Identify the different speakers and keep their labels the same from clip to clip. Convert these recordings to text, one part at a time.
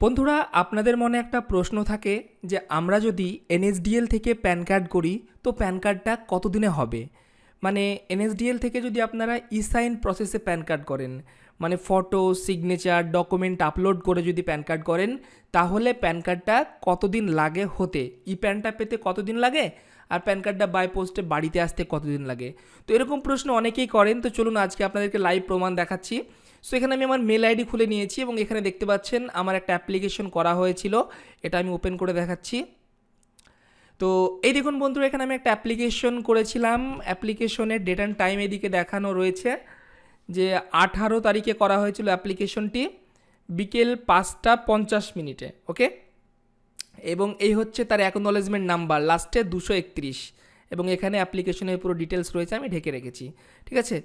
Speaker 1: বন্ধুরা, আপনাদের মনে একটা প্রশ্ন থাকে যে আমরা যদি এনএসডিএল থেকে প্যান কার্ড করি, তো প্যান কার্ডটা কতদিনে হবে? মানে এনএসডিএল থেকে যদি আপনারা ই সাইন প্রসেসে প্যান কার্ড করেন মানে ফটো সিগনেচার ডকুমেন্ট আপলোড করে যদি প্যান কার্ড করেন, তাহলে প্যান কার্ডটা কতদিন লাগে হতে? ই প্যানটা পেতে কতদিন লাগে? আর প্যান কার্ডটা বাই পোস্টে বাড়িতে আসতে কতদিন লাগে? তো এরকম প্রশ্ন অনেকেই করেন। তো চলুন আজকে আপনাদেরকে লাইভ প্রমাণ দেখাচ্ছি। সো এখানে আমি আমার মেল আইডি খুলে নিয়েছি এবং এখানে দেখতে পাচ্ছেন আমার একটা অ্যাপ্লিকেশন করা হয়েছিল। এটা আমি ওপেন করে দেখাচ্ছি। তো, এই দেখুন বন্ধুরা, এখানে আমি একটা অ্যাপ্লিকেশন করেছিলাম। অ্যাপ্লিকেশনের ডেট অ্যান্ড টাইম এদিকে দেখানো রয়েছে যে আঠারো তারিখে করা হয়েছিল অ্যাপ্লিকেশনটি বিকেল পাঁচটা পঞ্চাশ মিনিটে ওকে এবং এই হচ্ছে তার অ্যাকনোলেজমেন্ট নাম্বার লাস্টে দুশো একত্রিশ। এবং এখানে অ্যাপ্লিকেশনের পুরো ডিটেলস রয়েছে, আমি ঢেকে রেখেছি। ঠিক আছে?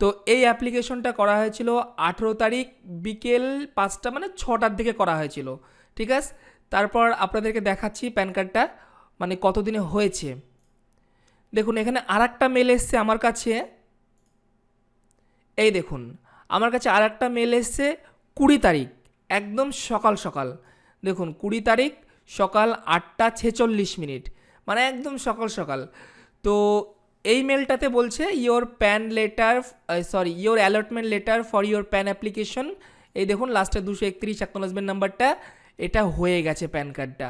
Speaker 1: তো এই অ্যাপ্লিকেশনটা করা হয়েছিল আঠেরো তারিখ বিকেল পাঁচটা মানে ছটার দিকে করা হয়েছিল। ঠিক আছে? তারপর আপনাদেরকে দেখাচ্ছি প্যান কার্ডটা মানে কতদিনে হয়েছে। দেখুন, এখানে আর একটা মেল এসছে আমার কাছে। এই দেখুন, আমার কাছে আর একটা মেল এসছে কুড়ি তারিখ, একদম সকাল সকাল। দেখুন, কুড়ি তারিখ সকাল আটটা ছেচল্লিশ মিনিট। মানে একদম সকাল সকাল। তো এই মেলটাতে বলছে your PAN letter sorry your allotment letter for your PAN application এই দেখুন লাস্টে দুশো একত্রিশ অ্যাকনোলজমেন্ট নাম্বারটা এটা হয়ে গেছে প্যান কার্ডটা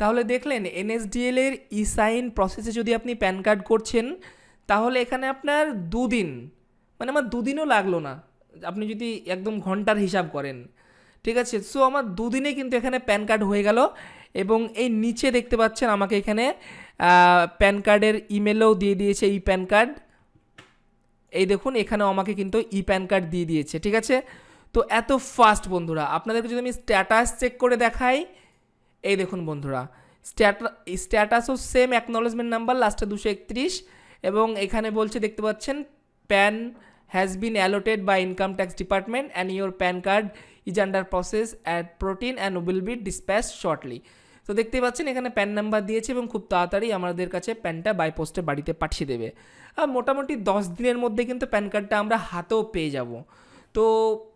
Speaker 1: তাহলে দেখলেন এনএসডিএল এর ই সাইন প্রসেসে যদি আপনি প্যান কার্ড করছেন, তাহলে এখানে আপনার দুদিন মানে আমার দুদিনও লাগল না। আপনি যদি একদম ঘণ্টার হিসাব করেন, ঠিক আছে? সো আমার দুদিনে কিন্তু এখানে প্যান কার্ড হয়ে গেল। এবং এই নিচে দেখতে পাচ্ছেন আমাকে এখানে প্যান কার্ডের ইমেলও দিয়ে দিয়েছে ই প্যান কার্ড। এই দেখুন, এখানেও আমাকে কিন্তু ই প্যান কার্ড দিয়ে দিয়েছে, ঠিক আছে? তো এত ফাস্ট বন্ধুরা, আপনাদেরকে যদি আমি স্ট্যাটাস চেক করে দেখাই, এই দেখুন বন্ধুরা, স্ট্যাটা, স্ট্যাটাসও সেম অ্যাকনোলেজমেন্ট নাম্বার লাস্টে দুশো একত্রিশ, এবং এখানে বলছে, দেখতে পাচ্ছেন PAN has been allotted by income tax department and your PAN card is under process at Protean and will be dispatch shortly তো দেখতেই পাচ্ছেন, এখানে প্যান নাম্বার দিয়েছে এবং খুব তাড়াতাড়ি আমাদের কাছে প্যানটা বাই পোস্টে বাড়িতে পাঠিয়ে দেবে। আর মোটামুটি দশ দিনের মধ্যে কিন্তু প্যান কার্ডটা আমরা হাতেও পেয়ে যাব। তো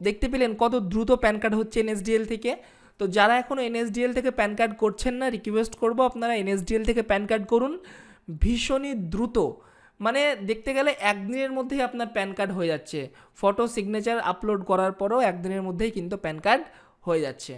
Speaker 1: দেখতে পেলেন কত দ্রুত প্যান কার্ড হচ্ছে এনএসডিএল থেকে। তো যারা এখনও এনএসডিএল থেকে প্যান কার্ড করছেন না রিকোয়েস্ট করব আপনারা এনএসডিএল থেকে প্যান কার্ড করুন। ভীষণই দ্রুত। মানে দেখতে গেলে একদিনের মধ্যেই আপনার প্যান কার্ড হয়ে যাচ্ছে। ফটো সিগনেচার আপলোড করার পরও একদিনের মধ্যেই কিন্তু প্যান কার্ড হয়ে যাচ্ছে।